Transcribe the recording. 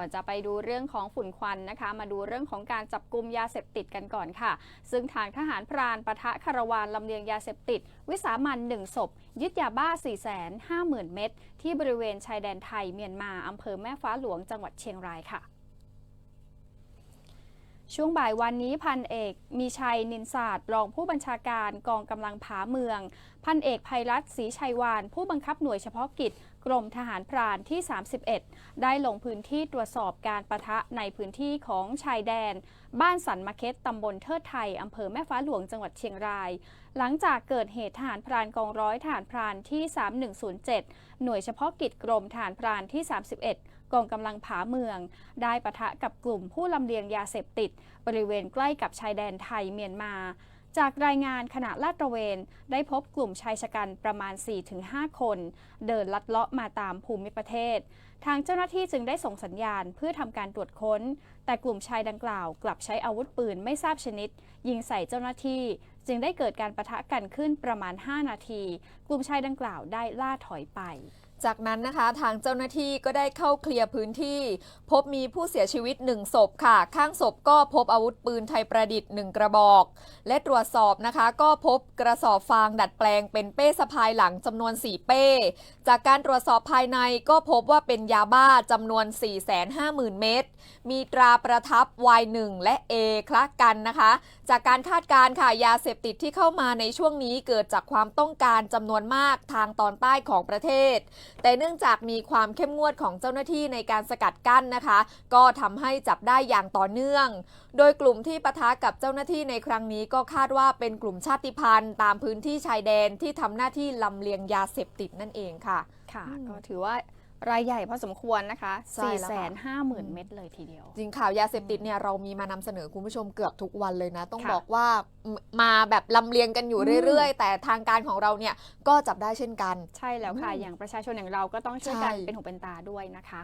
ก่อนจะไปดูเรื่องของฝุ่นควันนะคะ มาดูเรื่องของการจับกลุ่มยาเสพติดกันก่อนค่ะ ซึ่งทางทหารพรานปะทะคารวานลำเลียงยาเสพติด วิสามันหนึ่งศพ ยึดยาบ้า 4 5 0 0 0 0 เม็ดที่บริเวณชายแดนไทยเมียนมาอำเภอแม่ฟ้าหลวงจังหวัดเชียงรายค่ะ ช่วงบ่ายวันนี้พันเอก มีชัยนินศาสตร์รองผู้บัญชาการกองกำลังผาเมือง พันเอกภัยรัตน์ศรีชัยวาน ผู้บังคับหน่วยเฉพาะกิจ กรมทหารพรานที่ 31 ได้ลงพื้นที่ตรวจสอบการประทะในพื้นที่ของชายแดน บ้านสันมะเค็ดตำบลเทิดไทยอำเภอแม่ฟ้าหลวงจังหวัดเชียงราย หลังจากเกิดเหตุทหารพรานกองร้อยทหารพรานที่ 3107 หน่วยเฉพาะกิจกรมทหารพรานที่ 31 กองกำลังผาเมือง ได้ปะทะกับกลุ่มผู้ลำเลียงยาเสพติด บริเวณใกล้กับชายแดนไทยเมียนมา จากรายงานขณะลาดตระเวน ได้พบกลุ่มชายชะกันประมาณ 4-5 คน เดินลัดเลาะมาตามภูมิประเทศ ทางเจ้าหน้าที่จึงได้ส่งสัญญาณเพื่อทำการตรวจค้น แต่กลุ่มชายดังกล่าวกลับใช้อาวุธปืนไม่ทราบชนิด ยิงใส่เจ้าหน้าที่จึงได้เกิดการประทะกันขึ้นประมาณ 5 นาที กลุ่มชายดังกล่าวได้ล่าถอยไป จากนั้นนะคะทางเจ้าหน้าที่ก็ได้เข้าเคลียร์พื้นที่ พบมีผู้เสียชีวิตหนึ่งศพค่ะ ข้างศพก็พบอาวุธปืนไทยประดิษฐ์หนึ่งกระบอก และตรวจสอบนะคะ ก็พบกระสอบฟางดัดแปลงเป็นเป้สะพายหลังจำนวน 4 เป้ จากการตรวจสอบภายในก็พบว่าเป็นยาบ้าจำนวน 450,000 เม็ดมีตราประทับ Y1 และ A คละกันนะคะ จากการคาดการณ์ค่ะยาเสพติดที่เข้ามาในช่วงนี้เกิดจากความต้องการจำนวนมากทางตอนใต้ของประเทศแต่เนื่องจากมีความเข้มงวดของเจ้าหน้าที่ในการสกัดกั้นนะคะ ก็ทำให้จับได้อย่างต่อเนื่อง โดยกลุ่มที่ปะทะกับเจ้าหน้าที่ในครั้งนี้ก็คาดว่าเป็นกลุ่มชาติพันธุ์ ตามพื้นที่ชายแดนที่ทำหน้าที่ลำเลียงยาเสพติดนั่นเองค่ะ ค่ะอืมก็ถือว่า รายใหญ่พอสมควรนะคะ ใช่แล้วค่ะ 450,000 เม็ดเลยทีเดียว จริงข่าวยาเสพติดเนี่ยเรามีมานำเสนอคุณผู้ชมเกือบทุกวันเลยนะ ต้องค่ะบอกว่ามาแบบลำเลียงกันอยู่อืมเรื่อยๆ แต่ทางการของเราเนี่ยก็จับได้เช่นกัน ใช่แล้วค่ะ อืมอย่างประชาชนอย่างเราก็ต้องช่วยกันใช่ เป็นหูเป็นตาด้วยนะคะ